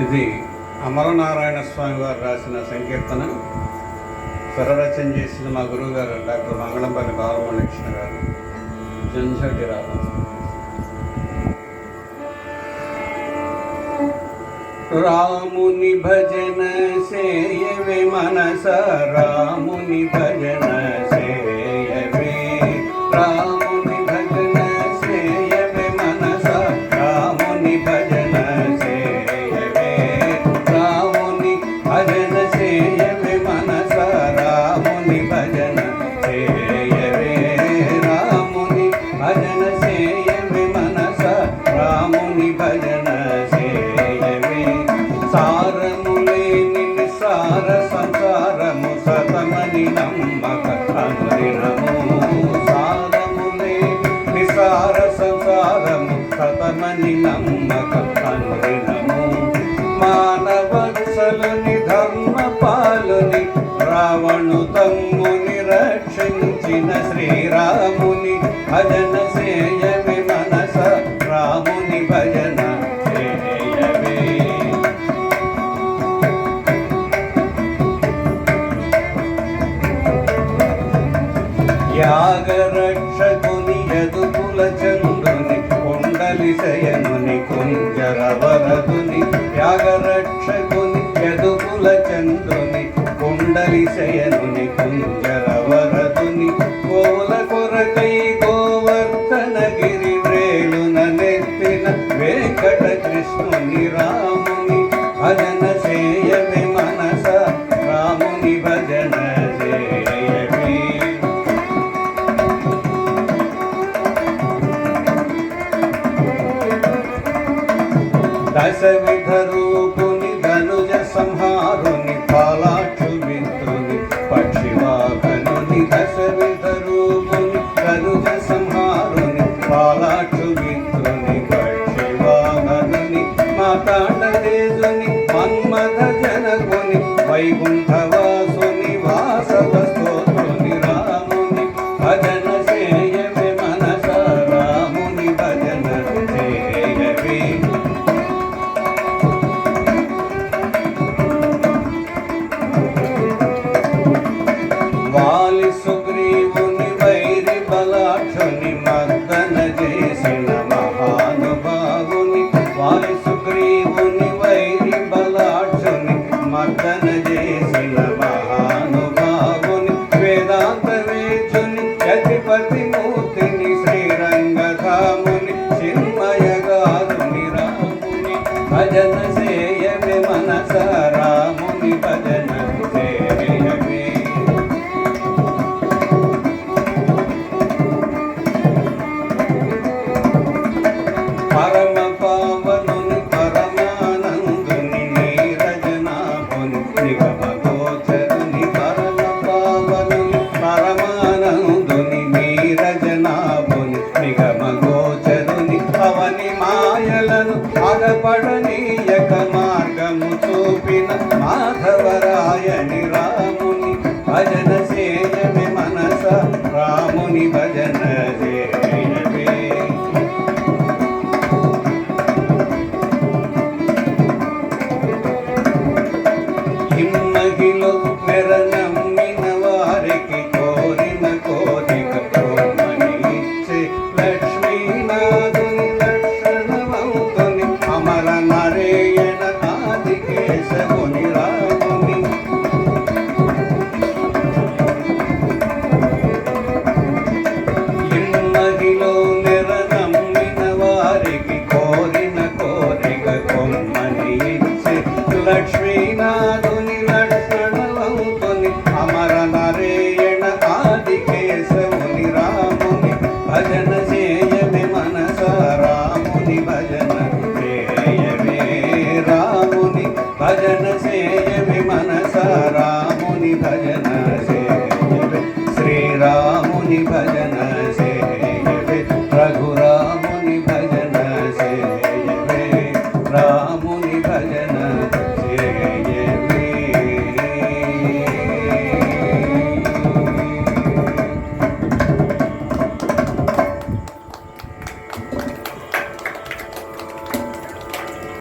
ఇది అమరనారాయణ స్వామి వారు రాసిన సంకీర్తన. స్వరరచన చేసిన మా గురువు గారు డాక్టర్ మంగళంపల్లి బాలమణకృష్ణ గారు. జంఝటి రాగం రాముని భజన సేయవే మనస రాముని భజన సారము లేని నిసార సంసారము సతమని నమ్మక అనుదినము సారము లేని నిసార సంసారము సతమని నమ్మక అనుదినము మానవత్సలుని ధర్మ పాలుని రావణు తమ్ముని రక్షించిన శ్రీరాముని భజన సేయని మనస చంద్రుని కుండలి శయనుని కుంజరవరదుని కోల కొరకై గోవర్ధనగిరి వ్రేలున నెత్తిన వెంకట కృష్ణుని రాముని భజన చేయవే మనస రాముని వాలి సుగ్రీవుని వైరి బలాక్షుని మర్దన భజన సేయమి మనస రాముని భజన సేయమి పరమ పావనుని పరమానందుని నీరజనాభుని నిగమ గోచరుని పరమ పావనుని పరమానందుని నీరజనాభుని నిగమ గోచరుని మాయలను అగపడనీయక మార్గము చూపిన మాధవరాయని రాముని భజన